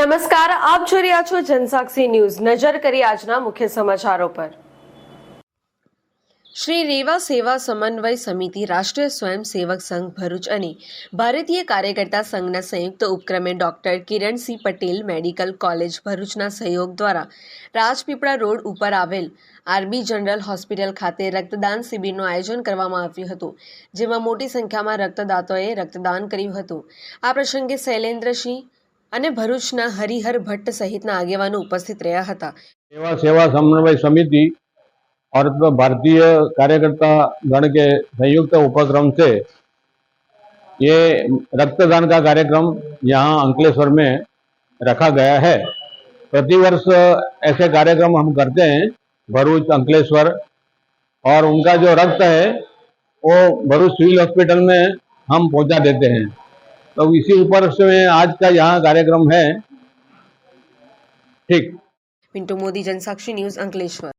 નમસ્કાર, આપ જોઈ રહ્યા છો જનસાક્ષી ન્યૂઝ. નજર કરી આજના મુખ્ય સમાચારો પર. શ્રી રેવા સેવા સમન્વય સમિતિ રાષ્ટ્રીય સ્વયંસેવક સંઘ ભરૂચ અને ભારતીય કાર્યકર્તા સંઘના સંયુક્ત ઉપક્રમે doctor Kiransinh Patel medical college ભરૂચના સહયોગ દ્વારા રાજપીપળા રોડ ઉપર આવેલ આરબી જનરલ હોસ્પિટલ ખાતે રક્તદાન શિબિરનું આયોજન કરવામાં આવ્યું હતું, જેમાં મોટી સંખ્યામાં રક્તદાતાઓએ રક્તદાન કર્યું હતું. આ પ્રસંગે શૈલેન્દ્રસિંહ અને ભરૂચના હરિહર ભટ્ટ સહિતના આગેવાનો ઉપસ્થિત રહ્યા હતા सेवा सेवा समन्वय समिति और तो भारतीय कार्यकर्ता गण के संयुक्त उपक्रम से ये रक्तदान का कार्यक्रम यहाँ अंकलेश्वर में रखा गया है प्रतिवर्ष ऐसे कार्यक्रम हम करते हैं भरूच अंकलेश्वर और उनका जो रक्त है वो भरूच सिविल हॉस्पिटल में हम पहुंचा देते हैं तो इसी उपलक्ष में आज का यहाँ कार्यक्रम है ठीक पिंटू मोदी जनसाक्षी न्यूज अंकलेश्वर